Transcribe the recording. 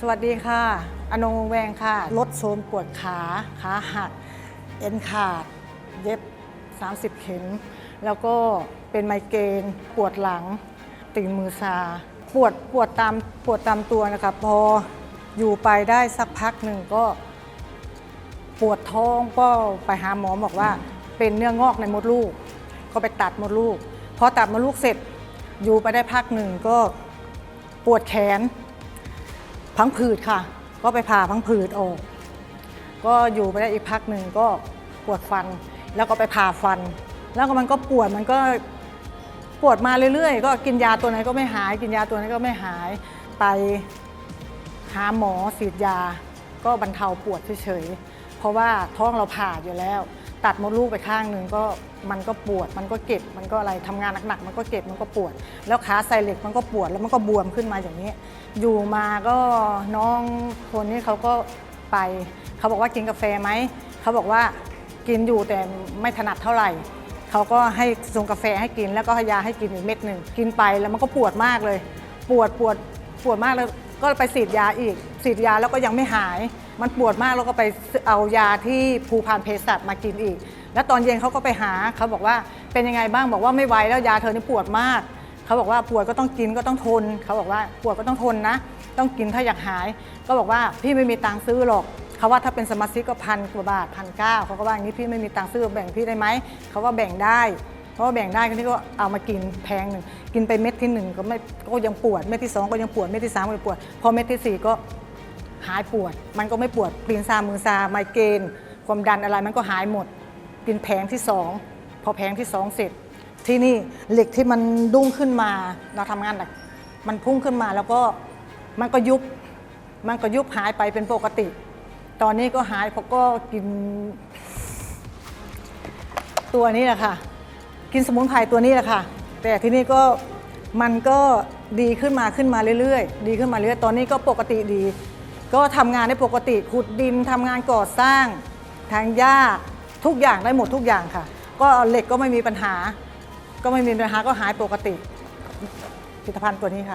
สวัสดีค่ะ อนงวงแวงค่ะ ลดโทมปวดขา ขาหัก เอ็นขาด เย็บ 30 เข็ม แล้วก็เป็นไมเกรน ปวดหลัง ติ่งมือชาปวด ปวดตาม ปวดตามตัวนะคะ พออยู่ไปได้สักพักหนึ่งก็ ปวดท้องก็ไปหาหมอบอกว่า เป็นเนื้องอกในมดลูก ก็ไปตัดมดลูก พอตัดมดลูกเสร็จ อยู่ไปได้พักหนึ่งก็ปวดแขน พังผืดค่ะ ก็ไปผ่าพังผืดออก ก็อยู่ไปได้อีกพักหนึ่งก็ปวดฟัน แล้วก็ไปผ่าฟัน แล้วก็มันก็ปวดมันก็ปวดมาเรื่อยๆ ก็กินยาตัวไหนก็ไม่หาย กินยาตัวไหนก็ไม่หายไปหาหมอฉีดยา ก็บรรเทาปวดเฉยๆเพราะว่าท้องเราผ่าอยู่แล้ว ตัดมดลูกไปข้างหนึ่งก็มันก็ปวด มันก็เก็บ มันก็อะไรทำงานหนักๆมันก็เก็บมันก็ปวด แล้วขาใส่เหล็กมันก็ปวดแล้วมันก็บวมขึ้นมาอย่างนี้ อยู่มาก็น้องคนนี้เขาก็ไปเขาบอกว่ากินกาแฟไหมเขาบอกว่ากินอยู่แต่ไม่ถนัดเท่าไหร่เขาก็ให้ส่งกาแฟให้กินแล้วก็ให้ยาให้กินอีกเม็ดหนึ่งกินไปแล้วมันก็ปวดมากเลย ปวดปวดปวดมากแล้ว ก็ไปฉีดยาอีกฉีดยาแล้วก็ยังไม่หาย มันปวดมากแล้วก็ไปเอายาที่ภูพานเภสัชมากินอีก แล้วตอนเย็นเขาก็ไปหาเขาบอกว่าเป็นยังไงบ้างบอกว่าไม่ไหวแล้วยาเธอนี่ปวดมากเขาบอกว่าปวดก็ต้องกินก็ต้องทนเขาบอกว่าปวดก็ต้องทนนะ ต้องกินถ้าอยากหาย ก็บอกว่าพี่ไม่มีตังค์ซื้อหรอกเขาว่าถ้าเป็นสมาชิกก็พันกว่าบาทพันเก้าเขาก็ว่าอย่างนี้พี่ไม่มีตังค์ซื้อแบ่งพี่ได้ไหมเขาว่าแบ่งได้ เพราะแบ่งได้ก็นี่ก็เอามากินแพงหนึ่งกินไปเม็ดที่หนึ่งก็ไม่ก็ยังปวดเม็ดที่สองก็ยังปวดเม็ดที่สามก็ยังปวด พอเม็ดที่สี่ก็หายปวด มันก็ไม่ปวดปลีนซามือซาไมเกรนความดันอะไรมันก็หายหมด กินแผงที่สองพอแผงที่สองเสร็จ ที่นี่เหล็กที่มันดุ้งขึ้นมาเราทำงานหนักมันพุ่งขึ้นมาแล้วก็มันก็ยุบมันก็ยุบหายไปเป็นปกติ ตอนนี้ก็หายเพราะก็กินตัวนี้แหละค่ะ กินสมุนไพรตัวนี้แหละค่ะ แต่ที่นี่ก็มันก็ดีขึ้นมาขึ้นมาเรื่อยๆ ดีขึ้นมาเรื่อยตอนนี้ก็ปกติดี ก็ทำงานได้ปกติขุดดินทำงานก่อสร้างทางหญ้าทุกอย่างได้หมดทุกอย่างค่ะ ก็เหล็กก็ไม่มีปัญหา ก็ไม่มีปัญหาก็หายปกติผลิตภัณฑ์ตัวนี้ค่ะ